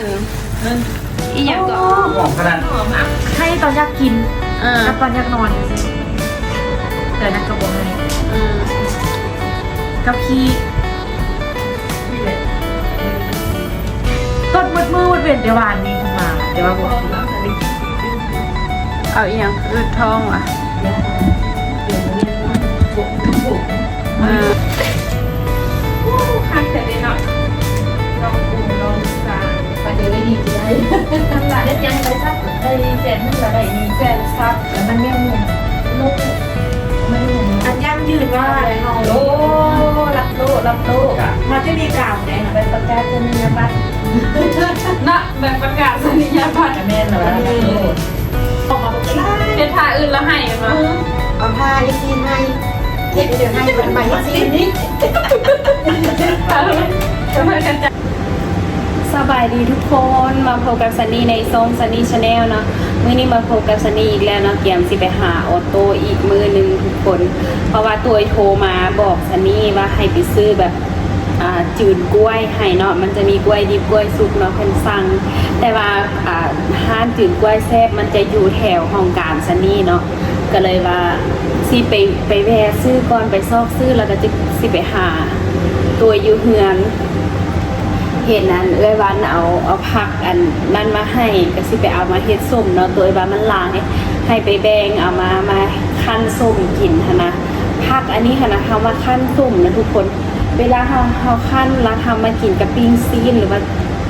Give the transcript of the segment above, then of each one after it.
นอีหยังก็หอมขนาดให้ตอนอยากกินเออกับตอนอยากนอนแต่นักกระบอกให้เออกับพี่ต้นมืดมืดเว้นเดี๋ยววานนี้ขึ้นมาเดี๋ยวว่าบอกเอาอีหยังคือท้องอะเออคันแต่เนาะลองปูลองสาไป เดี๋ยวได้ดีได้ทำหลายได้ยังไปซับไปแสนนึงละได้มีแฟนซับแล้วมันเนี่ยมุมลูกมันมุมอันย่ำยืนว่าโอ้รับโลรับโลมาที่นี่กล่าวไงเป็นประกาศนียบัตรนะแบบประกาศนียบัตรแม่นเหรอออกมาบอกได้เป็นท่าอื่นแล้วให้มาเอาผ้าให้ซีนให้เฮ็ดเดี๋ยวให้เป็นใบให้ซีนนี่จะมากันจ้ะ บายดีทุกคนมาพบกับซันนี่ในซองซันนี่ชาแนลเนาะมื้อนี้มาพบกับซันนี่อีกแล้วเนาะเกียมสิไปหาออโต้อีกมือหนึ่งทุกคน เพราะว่าตัวโทรมาบอกซันนี่ว่าให้ไปซื้อแบบจืดกล้วยให้เนาะมันจะมีกล้วยดิบกล้วยสุกเนาะเพิ่นสั่งแต่ว่าอ่าห้านจืดกล้วยแซ่บมันจะอยู่แถวห้องการซันนี่เนาะก็เลยว่าสิไปไปแวะซื้อก่อนไปซอกซื้อแล้วก็จะสิไปหาตัวอยู่เฮือน เห็นนั้นเอ้ยวันเอาเอาผักอันนั่นมาให้ก็สิไปเอามาเฮ็ดส้มเนาะตัวเอ้ยวันมันลายให้ไปแบงเอามามาคั่นส้มกินหนะผักอันนี้หนะเฮามาคั่นส้มนะทุกคน เวลาเฮาเฮาคั่นแล้วทำมากินกับปิ้งซีนหรือว่า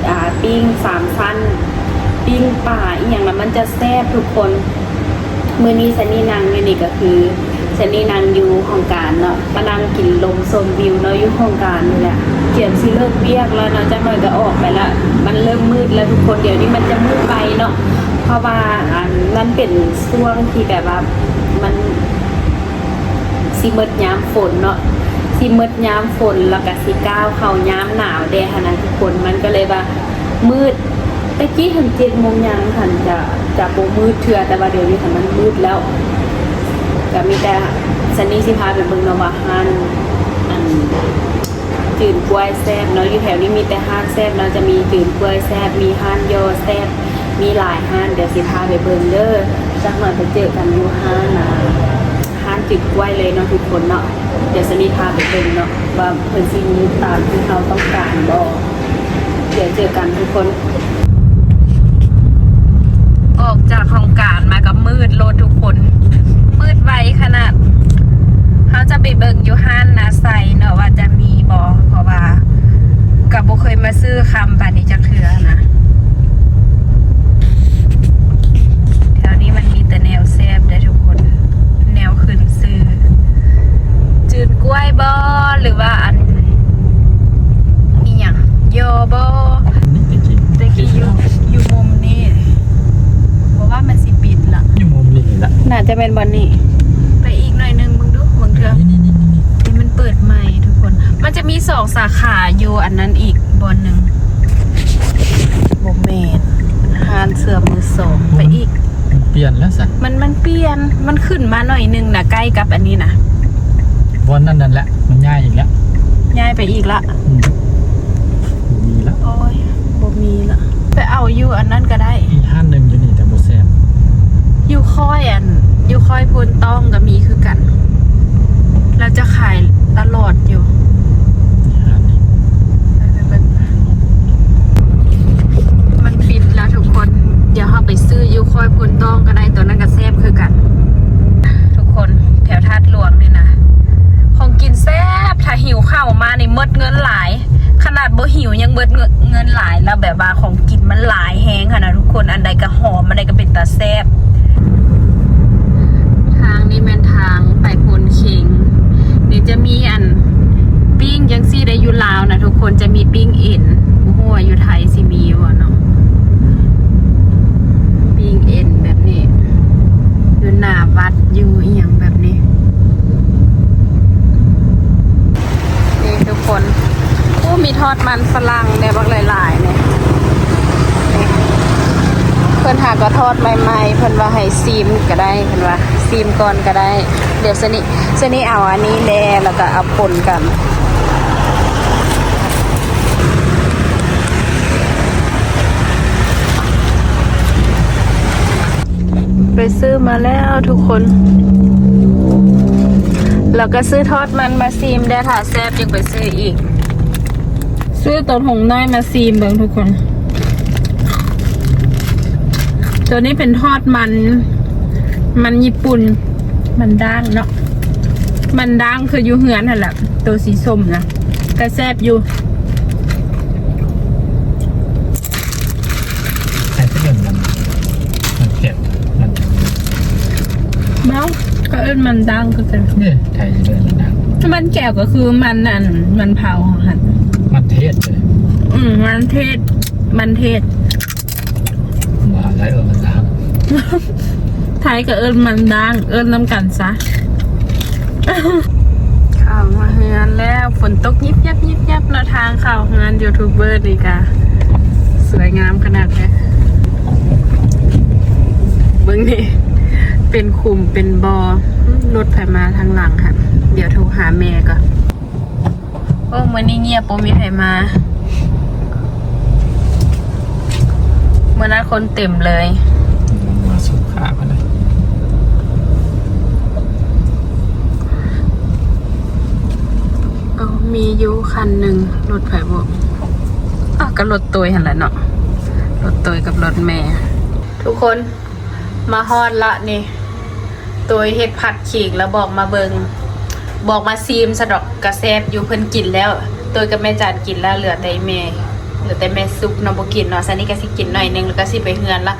อ่าปิ้งสามชั้นปิ้งป่าอีหยังนั้นมันจะแซ่บทุกคนมื้อนี้ซันนี่นางอยู่นี่ก็คือซันนี่นางอยู่ห้องการเนาะมานั่งกินลมชมวิวเนาะอยู่ห้องการนี่แหละ เกียมสิเลิกเวียกแล้วเนาะจักหน่อยก็ออกไปละ มันเริ่มมืดแล้วทุกคนเดี๋ยวนี้มันจะมืดไปเนาะเพราะว่าอันนั้นเป็นช่วงที่แบบว่ามันสิมืดยามฝนเนาะสิมืดยามฝนแล้วก็สิก้าวเขายามหนาวเด้ค่ะนะทุกคนมันก็เลยว่ามืดตะกี้ถึงเจ็ดโมงยังค่ะจะจะโบมืดเถื่อแต่ว่าเดี๋ยวนี้ค่ะมันมืดแล้วก็มีแต่ซันนี่สิพาไปเบิ่งนาะว่าห้านอัน จืดกล้วยแซ่บเนาะอยู่แถวนี้มีแต่ห้านแซ่บเนาะจะมีจืดกล้วยแซ่บมีห้านโยอแซ่บมีหลายห้านเดี๋ยวสิพาไปเบิ่งเด้อจักหน่อยไปเจอกันอยู่ห้านอะห้านจืดกล้วยเลยเนาะทุกคนเนาะเดี๋ยวซันนี่พาไปเบิ่งเนาะว่าเพิ่นสิมีตามที่เราต้องการบ่เดี๋ยวเจอกันทุกคน ออกจากห้องการมากับมืดโลดทุกคน มืดไวขนาดาจะไปเบิ่งอยู่ห้านนาไซเนอะว่าจะมีบอเพราะว่ากับบุเคยมาซื้อคำบานี้จากเถือนะแถวนี้มันมีแต่แนวแซบได้อทุกคน แนวขึ้นซื้อ จืดกล้วยบอหรือว่าอันอีหยังโยบอนี่จริงตะกี้อยู่อยู่มุมนี้บอกว่ามันสิปิดละอยู่มุมนี้ละน่าจะเป็นบอนนี่ มันจะมีสองสาขาอยู่อันนั้นอีกบอนหนึ่งโบเมนฮานเสือมือสองไปอีกมันเปลี่ยนแล้วสัมันมันเปลี่ยนมันขึ้นมาหน่อยหนึงนะใกล้กับอันนี้นะวันนั้นนั่นแหละ มันง่ายอีกแล้วย้ายไปอีกละอืมมีแล้วโอ้ยโบมีละไปเอาอยู่อันนั้นก็ได้ อีกห้านหนึ่งอยู่นี่แต่โบแซมอยู่ค่อยอัน อยู่ค่อยพูนต้องก็มีคือกัน เราจะขายตลอดอยู่ อีกห้านนี้ ไปไปไป มันปิดแล้วทุกคน เดี๋ยวเราไปซื้อยูคอยพูนต้องก็ได้ตัวนั้นก็แซ่บคือกัน ทุกคนแถวทัดหลวงนี่นะของกินแซ่บถ้าหิวข้าวมาในี่หมดเงินหลาย ขนาดบ่หิวยังเบิดเงินหลายแล้วแบบว่าของกินมันหลายแฮงค่ะนะทุกคนอันใดก็หอมอันใดก็เป็นตาแซ่บทางนี้เป็นทางไปพ อดใหม่ๆเพิ่นว่าให้ซีมก็ได้เพิ่นว่าซีมก่อนก็ได้ เดี๋ยวสนิสนิเอาอันนี้แน่แล้วก็เอาปนกันไปซื้อมาแล้วทุกคน แล้วก็ซื้อทอดมันมาซีมได้ค่ะแซ่บยังไปซื้ออีก ซื้อตัวหงน้อยมาซีมเบิ่งทุกคน ตัวนี้เป็นทอดมัน มันญี่ปุ่น มันด่างเนาะ มันด่างคืออยู่เหือนนั่นแหละ ตัวสีส้มนะก็แซ่บอยู่ใช้เส้นมันมันเก็บมันเมาก็เอิ้นมันด่างคือกันเนี่ยไทยเลยมันดังมันแก้วก็คือมันอันมันเผาหันมันเทศเลย อืมมันเทศ มันเทศ ว่าไรเออมันดัง ไทยก็เอิ้นมันด่างเอิ้นน้ำกันซะข่าวมาเฮือนแล้วฝนตกยิบยับยิบยับเนาะทางข่าวงานยูทูบเบอร์นี่กะสวยงามขนาดนี้เบิ้งนี่เป็นคุมเป็นบอรถไฟมาทางหลังค่ะ เดี๋ยวโทรหาแม่ก่อนโอ้มื่อนี้เงียบปมีใครมาเมื่อนั้นคนเต็มเลย อ่ามาเลยมียูคันหนึ่งรถไฟบอกอะก็รถตัวหันละเนาะรถตัวกับรถแม่ ทุกคนมาฮอดละนี่ตัวเฮ็ดผัดขิงแล้วบอกมาเบิงบอกมาซีมสะดอกกระแซบอยู่เพิ่นกินแล้ว ตัวกับแม่จานกินแล้วเหลือแต่แม่ เหลือแต่แม่ซุปเนาะบ่กินเนาะซันนี่ก็สิกินหน่อยหนึงแล้วก็สิไปเฮือนละ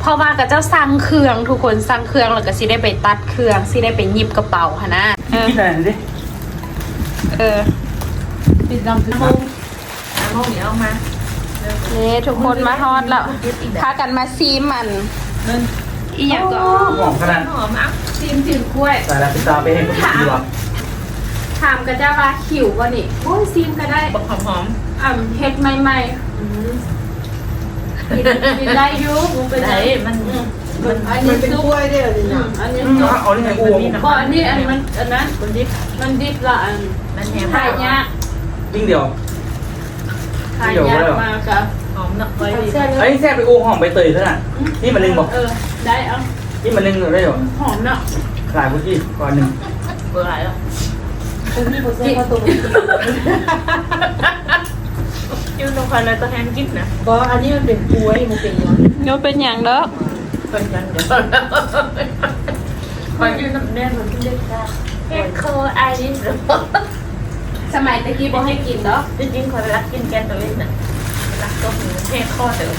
เพราะว่ากับเจ้าสั่งเครื่องทุกคนสั่งเครื่องแล้วก็สิได้ไปตัดเครื่องสิได้ไปหยิบกระเป๋าหนนะเออคิดอะไรดิเออปิดลำโพงน้ำห้องเดี๋ยวเอามานี่ทุกคนมาฮอดแล้วพากันมาซีมมันเงินอีหยังก็หอมขนาดหอมอะซีมจืดกล้วยใส่แล้วพิซซ่าไปให้คนดีกว่าถามกันจ้าว่าขิวบ่นี่โอ้ยซีมก็ได้บอกหอมหอม อ่ำเฮ็ดใหม่ๆกินกินได้อยู่มึงไปเป็นไหนไงมันมันมันเป็นกล้วยได้เหรอนี่อืนะมอันนี้เอาที่ไหนอ้วงบ่อันนี้อันมันอันนั้นมันดิบมันดิบละอันมันแหนมถ่ายยากยิ่งเดียวถ่ายยากมากค่ะหอมเนาะไว้ดีเสื้อไอ้แซ่บไปอู้หอมใบเตยเท่านั้นนี่มันนึงบอกเออได้เอานี่มันนึงได้เหรอหอมเนาะหลายพื้นที่ก่อนหนึ่งเบื่อแล้วเป็นที่ผมเสื้อผ้าตัว ยืนตรงคอยเลยตัวแทนกินนะก็อันนี้มันเป็นกล้วยมันเป็นยังโยเป็นหยังเด้อเป็นกันเดี๋ยวคอยยืนน้ำแน่นเหมือนที่เด็กได้เอ็กโคไอริสสมัยตะกี้บ่ให้กินเด้อจริงๆคอยรักกินแกงตัวเล็กน่ะรักก็หูแค่ข้อเดียว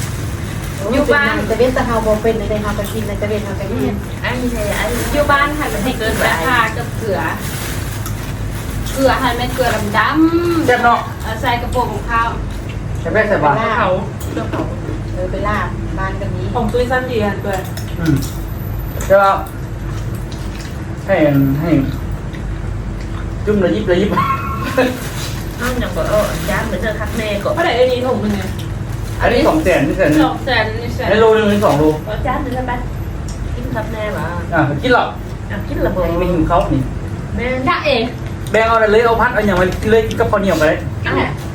อยู่บ้านแต่เว้นแต่เฮาบ่เป็นในเฮาก็กินในแต่เว้นเฮาก็กินไอ้นี่ใช่ไอ้อยู่บ้านหันให้กินแต่ผ้ากับเกลือเกลือหันเป็นเกลือดำๆแซ่บเนาะเอาใส่กระโปรงของข้าว แซ่บแม่แซ่บบ้าเขาเจ้าเขาเออไปลาบบ้านกันนี้ของตุ้ยสั้นดีกันด้วยอืมใช่ป่ะให้ให้จุ่มระยิบระยิบน้องยังบอกเออจ้าเหมือนเธอคักแม่ก็เท่าไหร่ไอ้นี่ถุงนึงไงอันนี้สองแสนนี่แสนหนึ่สงองแสนนี่แสนให้โลนึงหรือสองโลก็จ้าเหมือนเธอไปกินคักแม่หรออะกินหรอกอะกินระเบิไม่ดหิวเขานี่แม่ถ้าเองแบงเอาอะไรเลยเอาพัดเอาอย่างมาเลยกินกับข้าวเหนียวไปเลยอะอีแ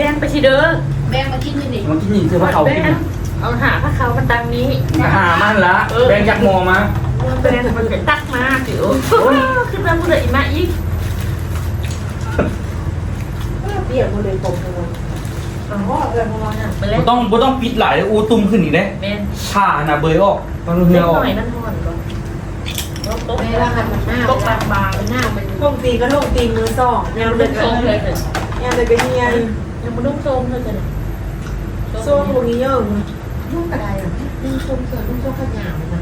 บงไปทีเด้อแบงมากินนี่นี่มากินยิงคือว่าเขาแบกินงเอาหาพระเขามาตังนี้ หามันละแบงยักมอมาแบงมันจะตักมาสิโอ้ขึ้นมาพูดเลยอีมาอีกเปรี้ยวมันเลยผมทั้งหมดอ๋อเออของเราน่ะไปเล่นบ่ต้องบ่ต้องปิดหลายอูตุ้มขึ้นอีกได้แม่ผ่าน่ะเบยออกต้องเล็เหืกอออกหน่อยนั่นห่อนก่อนโต๊ะเวลาหันมันหน้าโต๊ะบางบางมันหน้ามันลงตีก็ลงตีมือสองยังไม่โซมเลยยังเลยก็เฮียน ยังไม่นุ่มโซมเลยจ้ะโซ่พวกนี้เยอะมึงลูกอะไรอะนี่ชมเสือลูกชมข้าวเหนียวนะ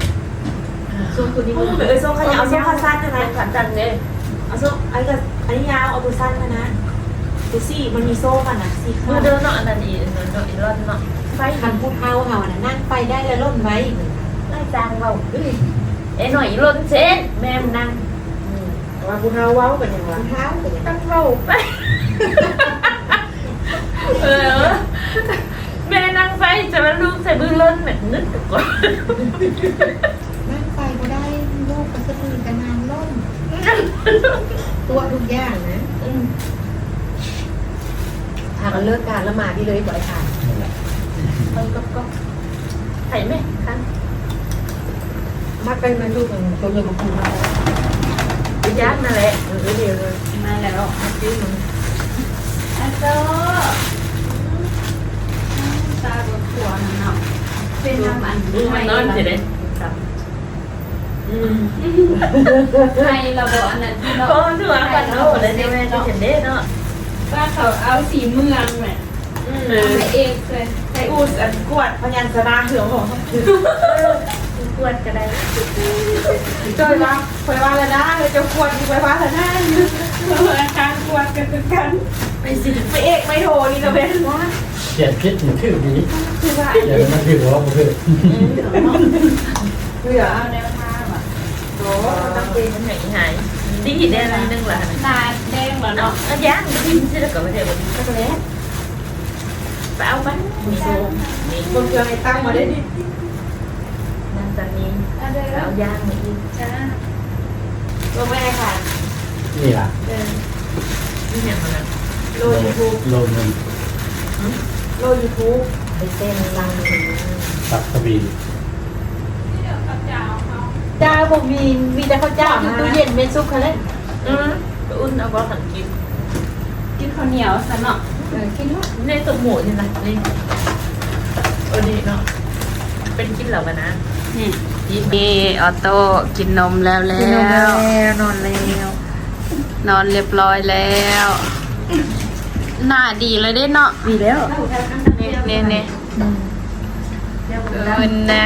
ชมตัวนี้มึมันงเออโซ่ขยาวโซ่ขาสั้นใช่ไหมขันจันเลยเอาโซ่ไอ้กับอันนี้ยาวเอาตัวสั้นมานะตัวสี่มันมีโซ่กันนะสี่มืข้าอเดินเนาะอันนั้นอีเนาะอีรอนเนาะไฟคันพูดเฮาเฮาน่ะนั่งไปได้แล้วล่นไว้ไล่จางเราเอ้หน่อยอีรอนเช่นแม่นั่งแต่ว่าคุณเฮาว้าวกันอย่างไรเท้าเป็นยังไงตั้งเราไป เออ แม่นั่งไฟจะมาลูกใส่บื้อล้นแบบนึกก่อนนั่งไปก็ได้ลูกกับสะดือกันนานล่นตัวทุกอย่างนะถ้ากันเลิกการแล้วมาที่เลยบ่อยค่ะมันก็ก็ใส่ไหมคะมาเป็นมาดูกันตัวเงินกับกูมาย่างนั่นแหละเออเดี๋ยวเลยมาแล้วซื้อมัน อาโตตาบนขวานเนาะเป็นน้ำอันมันนอนเฉยเลยครับอืมไทยระบบอันนั้นที่เนาะโอ้ถือว่ากันเนาะเลยเดี๋ยวแม่จะเห็นเด้เนาะว่าเขาเอาสีเมืองแหม่อืมเอาไปเองเลยไอ้อูดอันกวดพยัญชนะเหืองของคือกวดก็ได้จอยว่าคอยว่าแล้วนะเลยจะกวดคอยว่าแล้วนะอาการ กวดกันคือกัน ไปสิไม่เอกไม่โทรนี่จะเป็นว่าเขียนคิดถึงชื่อนี้คือว่าเขียนมันคือว่ามันคือเหือเอาแนวทางอะโอ้ต้องเป็นมันหายหายดีได้อะไรนึงล่ะตาแดงเหรอเนาะเนาะอันย่างกินใช่แล้วก็ไม่ได้แบบก็แล้วไปเอาไปมีโซ่มีคนเกินในตั้งมาได้ดินั่นตอนนี้เอาเด้เอาอย่างมาอีกจ้าลงแม่ค่ะนี่ล่ะ นี่เนี่ยมันโลยูทูบโลเงินโลยูทูบไปเต้นรังตับกระบี่เดี๋ยวเขาจะเอาเขาจ้าผมมีมีแต่ข้าวเจ้าอยู่ตู้เย็นเมนซุปเขาเลยอืมอุ่นเอาบอลหันกิน กินข้าวเหนียวซะเนาะเออกินลูกในตัวหมูนี่นะนี่โอ้ดีเนาะเป็นกินเหล่ากันนะนี่นี่ออโต้กินนมแล้วแล้วนอนแล้วนอน เรียบร้อยแล้ว หน้าดีเลยเด้เนาะดีแล้วเนี่ยเนี่ยเนี่ยเอินนะ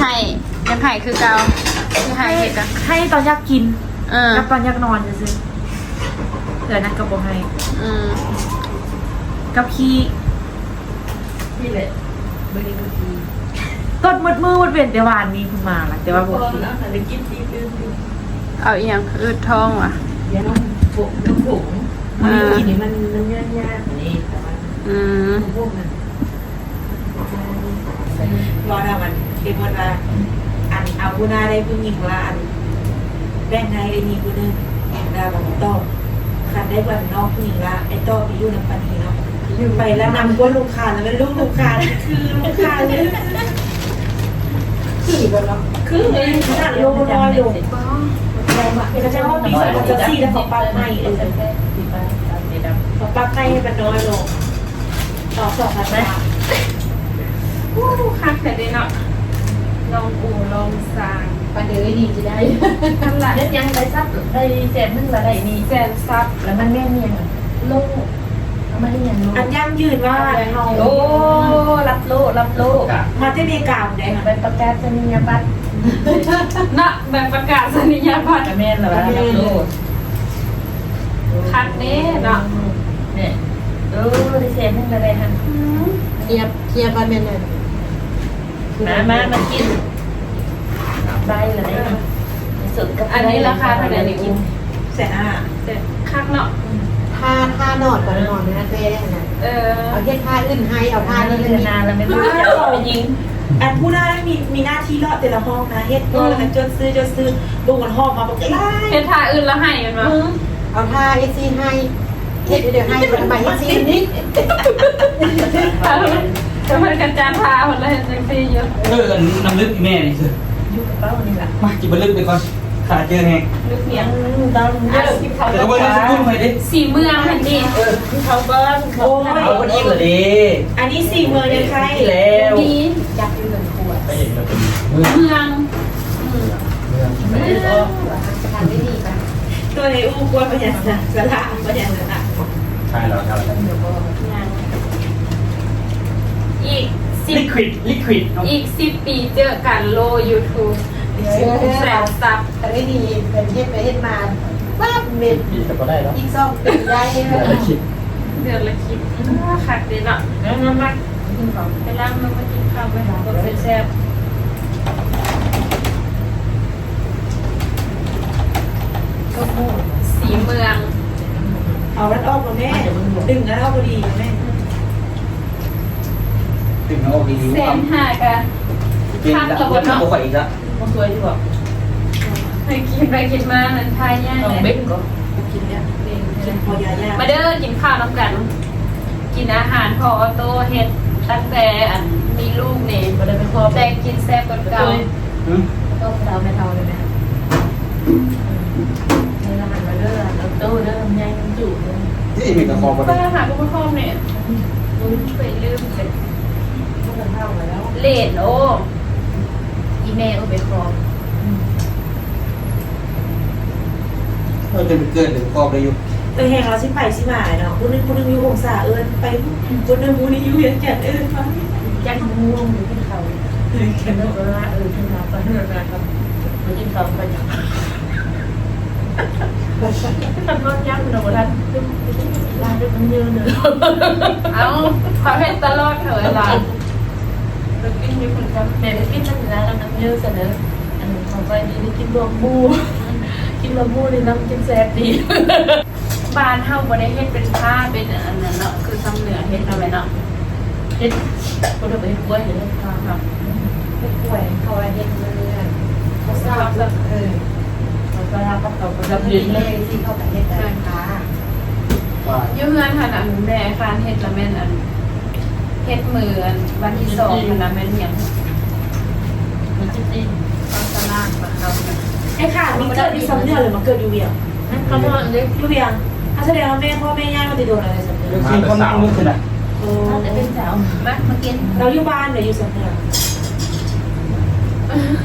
ให้ยังให้คือเก่ายังให้คือเก่าให้ตอนอยากกินเออกับตอนอยากนอนจะซื้อเดี๋ยวนะกับโบให้อืมกับขี้นี่แหละบริบูรี ต้นมืดมือมันเป็นแต่วานนี้คุณมาละแต่ว่าโบพอขี้แล้วค่ะเลยกินทีนึงเอาอีหยังอืดท้องว่ะเดี๋ยวน้องผงน้องผงมันกินนี่มันมันยากยากนี่แต่ว่าอืมพวกมันรอดามันเก็บหมดละอันเอาผู้นาได้ผู้หญิงละอันแบ่งให้ไอ้นี่ผู้นึงดาบอกต่อคันได้วันนอกผู้หญิงละไอ้ต่อไปอยู่ในปันนี้เนาะไปแล้วนำก้นลูกค้าแล้วลูกลูกค้าคือลูกค้าเลย คือแบบเนาะคือเลยขนาดโลน้อยลงก็จะว่าปีสองจะสี่แล้วเขาปักไม่เออเขาปักให้มันน้อยลงต่อสองพันไหมอู้คักแต่เด้เนาะลองอู่ลองสร้างประเดี๋ยวดีจะได้ทั้งหลายยังได้ซับได้แสนนึงละได้นี่แสนซับแล้วมันแม่นเมียโลก ไม่ได้ยังโลอันย่ำยืนว่าเฮาโอ้รับโลรับโลมาที่เมกาได้ค่ะไปประกาศนียบัตรเนาะแบบประกาศนียบัตรแม่นละรับโลคักเด้เนาะเนี่ยเออได้แสนนึงละได้ทันอืมเคลียร์เคลียร์ไปเมนเลยมามามากินได้ละได้สุดกับอันนี้ราคาเท่าไหร่เนี่ยกินแสนห้าเสร็จคักเนาะ ท่าท่านอนก่อนนอนนะเต้ได้นะเออเอาแค่ท่าอื่นให้เอาท่าอันนี้นี้เลยนานแล้วไม่รู้จะเอาไปยิงอันผู้ได้มีมีหน้าที่เลาะแต่ละห้องนะเฮ็ดก็แล้วกันจนซื้อจนซื้อบุกมันห้องมาบอกไล่เฮ็ดท่าอื่นแล้วให้กันวะเอาท่าเอซีให้เฮ็ดเดี๋ยวให้ทำไมเอซีนี่ถ้าเพิ่นถ้าเพิ่นกันจานท่าหมดเลยจังซี่อยู่เออน้ำลึกอีแม่นี่คืออยู่กับเป้านี่แหละมากินมันลึกไปก่อน ขาเจอแฮงนึกเมียงตอนอะกินข้าวเดี๋ยวก็เบิ้งน้ำซุปไปดิสีเมืองหั่นดิที่เขาเบิ้ลเขาเอาคนอิ่มเลยดิอันนี้สี่เมืองยังไงที่แล้วมีจับอยู่หนึ่งขวดไปเห็นแล้วเป็นเมืองเมืองเมืองไม่ได้ออกทำได้ดีป่ะตัวในอู้กวนประหยัดนะสละประหยัดนะใช่แล้วครับอีกสิลิบควิดลิควิดอีกสิบปีเจอกันโล YouTube เชื่อแสนซับแต่ได้ดีเป็นเฮ็ดไปเฮ็ดมาปั๊บเม็ดดีแต่ก็ได้แล้วอีกสองเปีได้เลเดี๋ยวยไปคิดเดือนละคลิปอ้าคักเด้เนาะงั้นงั้นมาไปล้างมือมากินข้าวไปหาคนแซ่บๆสีเมือง เอารัดออกมาแม่ ดึงรัดออกพอดีแม่ถึงเอาดีแสว่านห้ากะเป็นแล้วก็ทำตัวอีกแล้ว มันสวยดีกว่าไปกินไปกินมามันทายยากต้องเลยเบ็ดก็กินเนี่ยกินพอยายามาเด้อกินข้าวน้ำกัน กินอาหารพอออโต้เฮ็ดตั้งแต่อันมีลูกนี่บ่ได้ไปครอบแต่กินแซ่บกว่าเก่าอืมต้องเท้าไม่เท่าเลยแม่นี่ละหันมาเด้อแล้วโตเด้อใหญ่มันจุเลยที่มีกระคองก็ก็ได้หาคุณพ่อเนี่ยไปลืมเสร็จพวกมันเท่ากันแล้วเลดโอ้ อีเมลไปครอบเราจะไปเกินหรือครอบได้อยู่เออแหงเราสิไปสิมาเนาะผู้นึงผู้นึงอยู่องศาเอิญไปผู้นึงผู้นี้อยู่เวียงจันทน์เอิญไปแจ็คมันง่วงอยู่ที่เขาเออแค่นั้นก็ว่าเออขึ้นมาก็เฮือกนะครับมากินข้าวกันอย่างท่านรถยักษ์นะบ่ท่านลาด้วยมันเยอะเลยเอาเขาเห็นตลอดเถอะหลาน กินยู่คนจำแต่ได้กินตั้งนานแล้วน้ำเยอะเสนออันของไปนี่ได้กินรวมบูกินรวมบูนี่น้ำกินแซ่บดีบ้านเฮาบ่ได้เฮ็ดเป็นผ้าเป็นอันนั้นเนาะคือทำเหนือเฮ็ดเอาไว้เนาะเฮ็ดคนเราไปเฮ็ดกล้วยเห็นไหมคะครับผู้ป่วยเขาว่าเฮ็ดเรื่อยเขาทราบว่าเออเราก็รับกับเขาก็เรารับเรียืยนเลยที่เขาไปเฮ็ดร้านค้าว่าอยู่เฮือนหั่นอันแม่คานเฮ็ดละแม่นอัน เฮ็ดมืออันวันที่สองหั่นน่ะแม่นหยังมันจริงตอนตลาดปะเขาน่ะไอ้ค่ะมีเกิดที่สำเนียงหรือมาเกิดอยู่เวียงๆนั่นเขาบอกเลยอยู่เวียงถ้าแสดงว่าแม่พ่อแม่ย่ามาติดโดนอะไรสำเนียงเรื่องที่คนนึกขึ้นอะโอ้น่าจะเป็นสาวมามากินเราอยู่บ้านหรืออยู่สำเนียง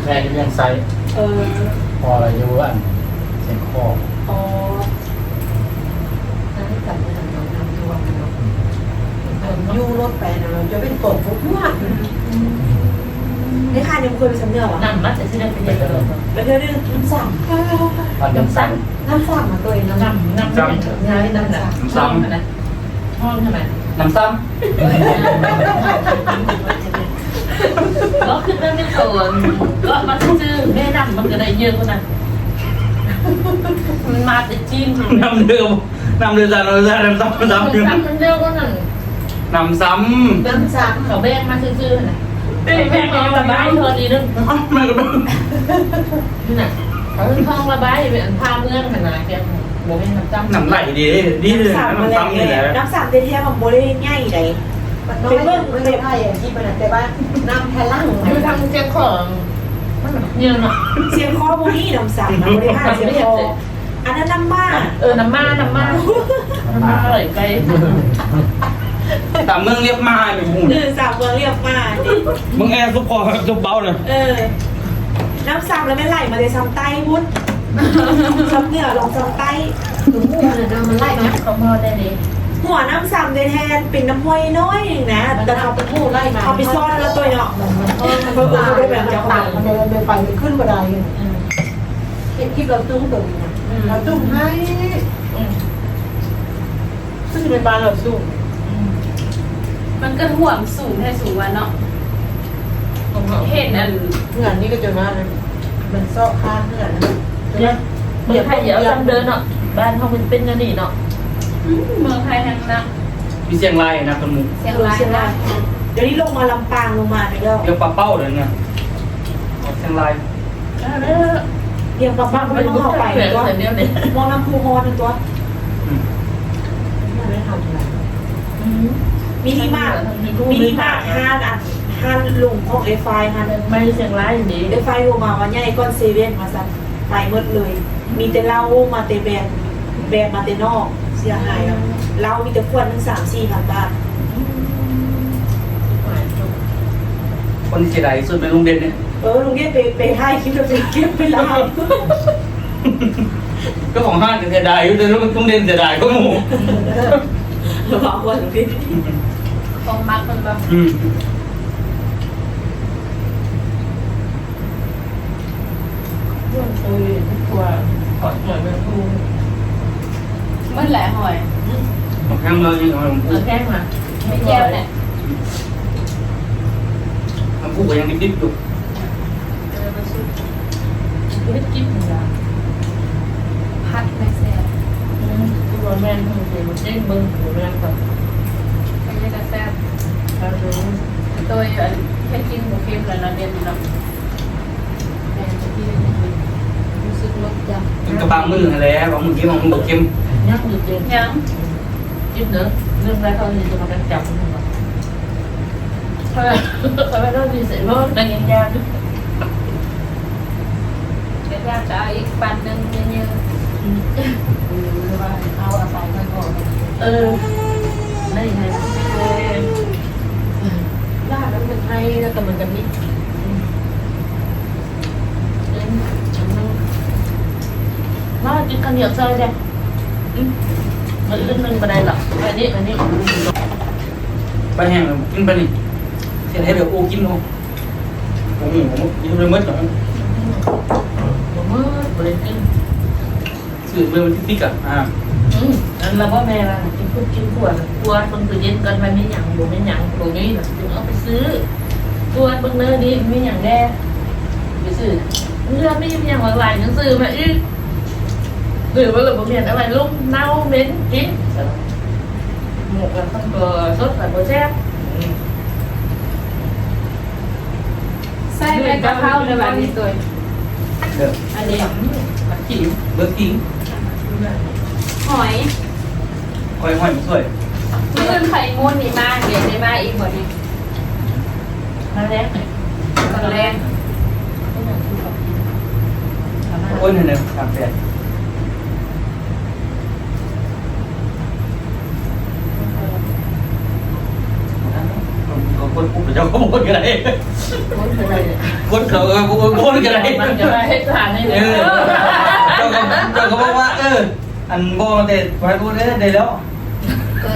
แม่ยังไซส์เออพออะไรอยู่อันเส้นข้ออ๋อ นั่นกลับมาทำน้ำน้ำท่วมเนาะ ยูรถไปนะเราจะเป็นกบทุกวันไอ้ค่ะยังเคยไปสำเนียงวะนั่นมัดจะที่นั่นเป็นยังไงแล้วเธอเนี่ยน้ำสั่งวันยังสั่งน้ำซ้ำมาตัวเองน้ำน้ำน้ำน้ำน้ำน้ำน้ำซ้ำนะห้องขนาดน้ำซ้ก็คือเรื่องนี้ตัวก็มาซื้อแม่ดำมันก็ได้เยอะกว่านั้นมันมาแต่จีนำน้ำเดิมน้ำเดิมจานเราจะน้ำซ้ำน้ำซ้ำอยู่มันเยอะกว่านั้น น้ำซ้น้ำซ้เขาแบ่งมาซื้อๆนะแบ่งเอาระบายเธอดีนึงำอ้าวแม่ก็เป็นนี่น่ะเขาท่องระบายเป็นผ้าเมืองขนาดแกโมเป็นน้ำจ้ำน้ำไหลดีดีเลยน้ำสั่งมาน้ำซ้ำนี่แหละแล้วน้ำสั่งเท่ๆของโบเล่ง่ายใดำมันน้อยมันไม่ได้อย่างที่มันแต่ว่าน้ำแพลังคือทางเจ้าของมันเยอะเนาะเสียงคอโบนี่น้ำสั่งนะโบเล่ห้าเสียงคออันนั้นน้ำบ้าเออน้ำมาน้ำมาน้ำมาอร่อยไก ลตามเมืองเรียบมาเป็นหูคือสาวเมืองเรียบมาดิมึงแอร์ซุปคอซุปเบาเลยเออ น้ำสั่งแล้วไม่ไหลมาเลยซ้ำใต้พุทธซ้ำเหนือลงซ้ำใต้ ถึงมูเลยนะมันไล่นะเขาพอได้เลยหัวน้ำสั่งเดนแทนเป็นน้ำห้อยน้อยเองนะแต่แต่เขาเขาไปพูดไล่มาเขาไปซ่อนแล้วตัวเนาะมันเออมันตายมันตายมันเดินไปไปขึ้นบันไดเห็นคลิปเราจุ้งตัวนี้นะเราจุ้งให้ซึ่งเป็นบ้านเราสู้ มันก็ห่วงสูงให้สูงว่าเนาะเห็นอันเงื่อนนี่ก็จะมามันซอกข้างเงื่อนนะเนี่ยเมืองไทยเดี๋ยวจำเดินเนาะบ้านเขาเป็นเป็นกันนี่เนาะเมืองไทยแห่งนักมีเสียงไรนะคนมึงเสียงรายนะเดี๋ยวนี้ลงมาลำปางลงมาไปแล้วเรียกปลาเป้าเลยเนี่ยเสียงไรเรียงปะบ้างไม่ต้องเข้าไปตัวเดี๋ยวนี้มองน้ำพูฮอนตัว ไม่ได้ทำอะไร มินิมาร์ทมินิมาร์ทห้านอันห้านลุงของเอฟไฟห้านไม่เสียงร้ายอย่างนี้เอฟไฟลงมาวันใหญ่ก้อนเซเว่นมาสั่ไปหมดเลย มีแต่เหล้ามาแต่แบรนด์แบรนด์มาแต่นอก เสียหายอะเหล้ามีแต่ขวดหนึงสามสี่พันบาทคนที่เสียดายที่สุดเป็นลุงเด่นเนี่ยเออลุงเก็บไปไปให้คลิปแล้วไปเก็บไปเหล้าก็ของห้างจะเสียดายอยู่แต่ลุงเด่นเสียดายก็หมู เราบอกว่าลุงเก็บ ของมักมันแบบ อืม เรื่องเคยทุกตัวขอหน่อยเป็นครู เมื่อไหร่หอย ของข้างเมืองยังของ เออแค่มา ไม่แก้วเนี่ย มันพูดก็ยังดิบๆอยู่ เออมาชุด ไม่ได้กินเหมือนกัน พัดไม่แซ่บ ตัวแม่ทำเสียงเจ๊งบึ้งตัวแม่ก่อน ไม่ใช่กระแซ่บ เราดู ตัวอันแค่กินหมูเค็มแล้วเนาะเด่นเนาะแม่จะกินรู้สึกลดจัง มันกระบางมืออะไรบางมือเข้มบางมือเข้ม ยักษ์อยู่เ จ๊งยังจิ้มเนื้อเรื่องแรกเขาจะมากันจับมันหรอเพราะเพราะว่าเราดีเสร็จเพราะมันยังยากเดี๋ยวอยากจะ เอาอะเอาอาศัยมันก่อนเออได้ยังไงลาดแล้วมันไทยแล้วก็มันจะมิดเล่นฉันนั่งมากินข้าวเหนียวซอยเด้มันเรื่องนึงไปไดหรอกอันนี้อันนี้ไปแห้งกินไปนี่เสร็จแล้วเดี๋ยวโอ้กินโอ้ผมผมกินไปเมื่อก่อนผมมืดบริกินื่อเมื่อวันที่ติ๊กอะอ่าอืมอันเราพ่อแม่เรากินคุกกินขวดกลัวมันคือเย็นกันไปไม่หยังบ่ไม่หยังตรงนี้นะจึงเอาไปซื้อตัวเบิ่งเนื้อดีไม่หยังแน่ไปซื้อเรือไม่มีหยังหลากหลายหนังสือมาอีกหรือว่าหรือบ่เมียนอะไรลุ่มเน่าเหม็นกินหมกแล้วต้องตัวสดแต่บ่แซ่บใส่ใบกะเพราในแบบนี้ตัวเดี๋ยวอันนี้มากินเบิร์กิ้ง หอยคอยห้อยสวยเมื่อนไข่ม้วนนี่มากเดี๋ยวได้มาอีกบ่นี้มาแรกเลยตอนแรกโอ้ยเนี่ยเนี่ยสามแปด คนปุ๊บเจ้าก็บอกกันไรคนคืออะไรเนี่ยคนเขาเออคนกันไรมันจะมาให้ทานให้เอเลยอเจ้าก็เจ้าก็บอกว่า เออ อันบอกมาแต่ไปพูดได้ได้แล้ว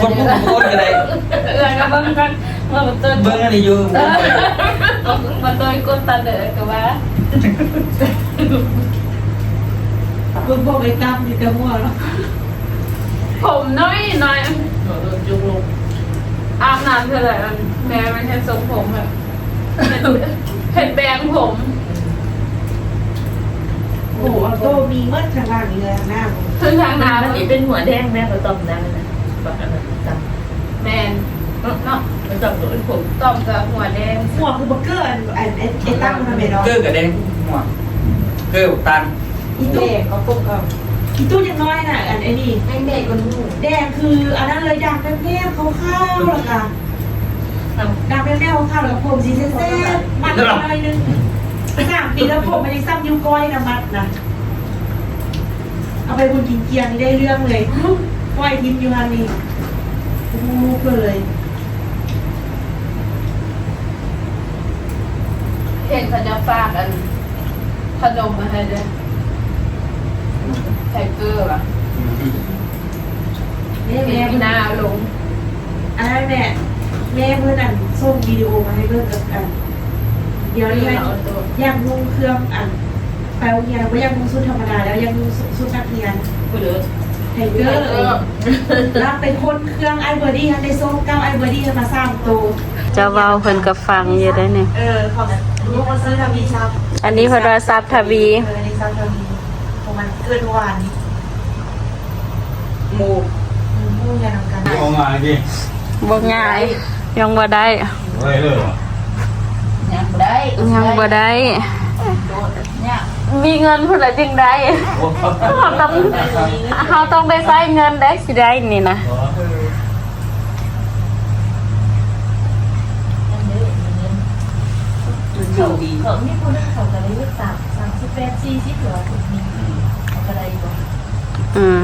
คนปุ๊บคนกันไรเออก็เบิ่งกันว่ามันต้นเบิ้งอะไรอยู่มันต้นก้นตาเด้อก็ว่าคุณบอกไอ้ตั้มอยู่แต่หัวแล้วผมน้อยน้อยจุกลง อาบน้ำเท่าไหร่อันแม่มันแค่ทรงผมแบบเห็นแบงผม โอ้โหโตมีเมื่อข้างล่างนี้เลยหน้าผมขึ้นทางน้ำน้ำมันนี่เป็นหัวแดงแม่ก็ต้มน้ำนะแบบนั้นจแมนเนาะำมันต้มตัวเป็นผมต้มกับหัวแดงหัวคือบักเกอร์อันไอ้ไอ้ตั้มมันทำไมเนาะเกอร์กับแดงหัวเกอร์ตันอีตู้เขาปุ๊บเอา อีตู้ยังน้อยน่ะอันไอ้นี่ไอ้เมฆคนหูแดงคืออันนั้นเลยดังแม่แม่เขาข้าวละค่ะดังแม่แม่เขาข้าวแล้วผมสีเส้นๆมันหน่อยนึงสามปีแล้วผมมันยังซ้ำยูก้อยนะมัดนะเอาไปบุญกินเกียงนี่ได้เรื่องเลยก้อยทิมอยู่ฮันนี่ลูกเลยเห็นเขาจะฝากอันขนมมาให้ด้วย ไทเกอร์ป่ะแม่มีแม่หน้าลงอันนั้นแม่แม่เพื่อนอันส่งวิดีโอมาให้เพื่อนกับอัน เดี๋ยวนี้อยากนุ่งเครื่องอันไปโรงเรียนก็อยากนุ่งชุดธรรมดาแล้วอยากนุ่งชุดนักเรียนกูเลยไทเกอร์รับไปค้นเครื่องไอเบอร์ดี้ทันในโซ่เก้าไอเบอร์ดี้มาสร้างตัวจะเว้าเพิ่นกับฟังอยู่ได้เนี่ยเออของลูกมาซื้อทำวีซับอันนี้เพนว่าซับทวีเออในซับทำวีประมาณ เกินวานนี้หมูมู่ยานำกันเอามาดิบ่ง่าย ยังบ่ได้อะไรเลยเหรอยังได้ยังบ่ได้เนี่ยมีเงินเพิ่นละจึงได้เฮาต้องเฮาต้องได้ใช้เงินได้สิได้นี่นะเขาเขานี่คนนึงเขาจะได้เลือกสามสามสิบแปดสี่สิบหรือว่าถูกมีเขาก็ได้บ่ อืม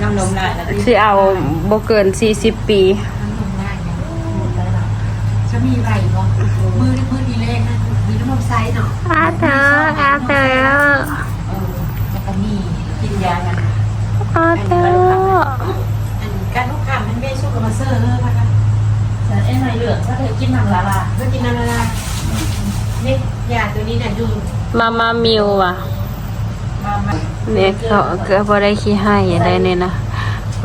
น้ำนมได้นะสิเอาบ่เกิน40ปี น้ำนมได้เนี่ยจะมีไรบ่มือมือดีเลขนะมีน้ำนมไซส์เนาะอาเธออาเธอเออแล้วก็มีกินยากันอาเธออันการทุกคำมันไม่สู้กับมาเซอร์เลยนะคะแต่ไอ้นายเหลืองถ้าเธอกินมังลาลาก็กินนั่นละนี่ยาตัวนี้เนี่ยดูมามามิวอะมามา เนี่ยเขาก็บ่ได้ขี้ให้ได้เนี่ยนะ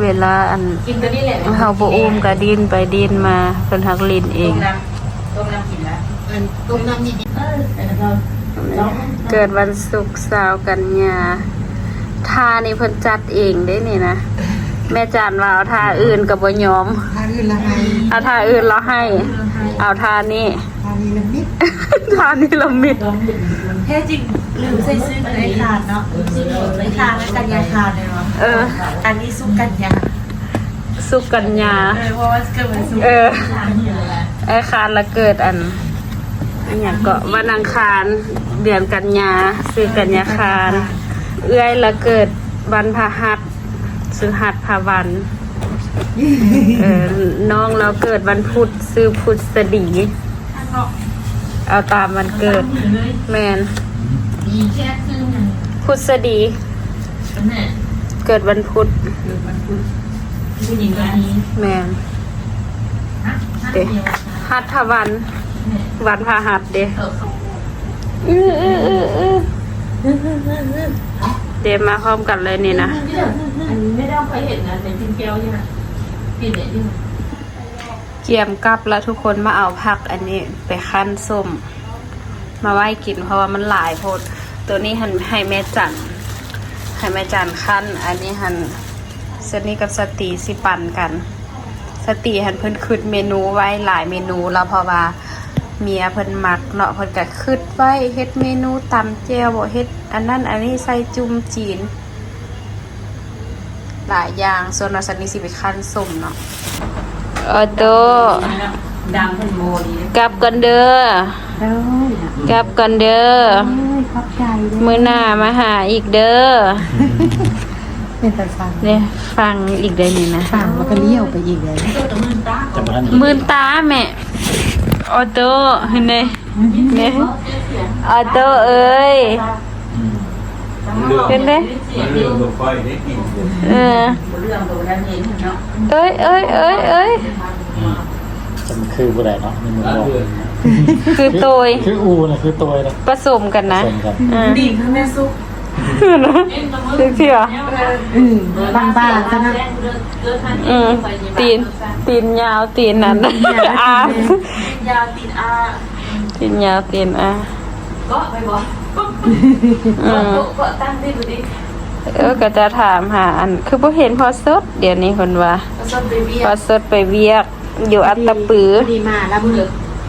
เวลาอันกินตัวนี้แหละเฮาบ่อุ้มก็ดินไปดินมาเพิ่นหักลิ้นเอต้งมน้ำต้มน้ำกินแล้วอันต้มน้ำนี่ดีเออแต่เราเกิดวันศุกร์สาวกันยาทานี่เพิ่นจัดเองได้นี่นะแม่จานว่าเอาทาอื่นก็บ่ยอมทานอื่นละไงเอาทาอื่นเราให้เอาทานี่ทานนี้ละมิด ทานี่ละมิดลองดื่มแท้จริงลืมใส่ซื้อในขาดเนาะในขาดแล้วกันยาขาดเลยเนาะเออ อันนี้ซุปกันยาสุกกันยาเออเพราะว่าเกิดวันศุกร์เออทานอยู่แล้วไอ้คารละเกิดอันอันอย่างก็วันอังคารเดือนกันยาซื้อกันยาคารเอื้อยละเกิดวันพฤหัสซื้อหัดพาวันเออน้องเราเกิดวันพุธซื้อพุธสดี เอาตามวันเกิด แมนพุทธดี เกิดวันพุธแมนเด้หัดพาวัน วันพาหัสเดเดมาพร้อมกันเลยนี่นะอันนี้ไม่ได้เคยเห็นนะเป็นพิมพ์เกลียวใช่ไหมพิมพ์เนี่ย เกี่ยมกับแล้วทุกคนมาเอาผักอันนี้ไปคั้นส้ม มาไว้กินเพราะว่ามันหลายโพดตัวนี้หันให้แม่จันให้แม่จันคั้น อันนี้หันสนี่กับสตีสิปันกัน สตีหันเพิ่นคืดเมนูไว้หลายเมนูแล้วเพราะว่าเมียเพิ่นมักเนาะเพิ่นก็คืดไว้เฮ็ดเมนูตำแจ่วบ่เฮ็ดอันนั้นอันนี้ใส่จุ่มจีน หลายอย่างส่วนเราสันนี้สิไปคั้นส้มเนาะ ออโตดังเป็นโมดีกลับกันเด้อเด้อกลับกันเด้อเอ้ยขอบใจเด้อมื้อหน้ามาหาอีกเด้อเป็นตาฟังเนี่ยฟังอีกเด้อนี่นะฟังแล้วก็เลี้ยวไปอีกเลยจะมาทันมื่นตาแม่ออโต้เห็นไหมเนี่ยออโต้เอ้ย เห็นไหมมันเรื่องตัวค่อยได้กินเออเรื่องตัวนั้นเองเนาะเอ้ยเอ้ยเอ้ยเอ้ยจะมันคือผู้ใดเนาะในมุมมองคือตัวคืออูนะคือตัวนะผสมกันนะผสมกันอ่าดีข้างแม่ซุกถึงเที่ยวอืมบางบ้านซะนะอืมตีนตีนยาวตีนนั้นอายาวติดอาตีนยาวตีนอา ก็ไปบอกอืมก็ตั้งที่ดูดิเออก็จะถามหาอัน คือบ่เห็นพอสด เดี๋ยวนี้คนว่าก็ส้มเบบี้พอสดไปเวียก อยู่อัตตปือพอดีมาแล้วมึง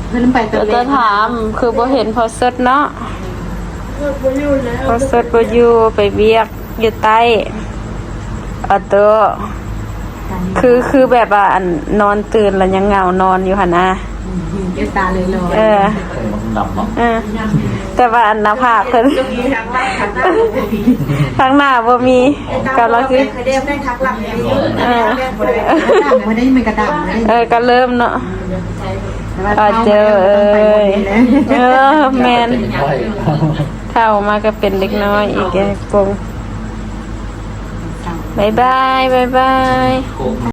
เพิ่นไปตะเดี๋ยวเลจะถาม คือบ่เห็นพอสดเนาะพอสดบ่อยู่ไปเวียก อยู่ใต้ออโต้คือคือแบบว่าอันนอนตื่นแล้วยังเหงานอนอยู่หั่นนะเยตาเลยลอยเออคนมันดำเนาะเออ แต่ว่าอันหน้าผากเพิ่นมีทางบ้านทางหน้าข้างหน้าบ่มีกำลังสิเคยได้ได้ทักหลังเนี่ยเออดำไม่ได้มันกระดำไม่ได้เออก็เริ่มเนาะแต่ว่าอ่าเจอเอ้ยเออแม่นเป็นค่อยเท่ามาก็เป็นเด็กน้อยอีกไอ้ปงบายบายบายบาย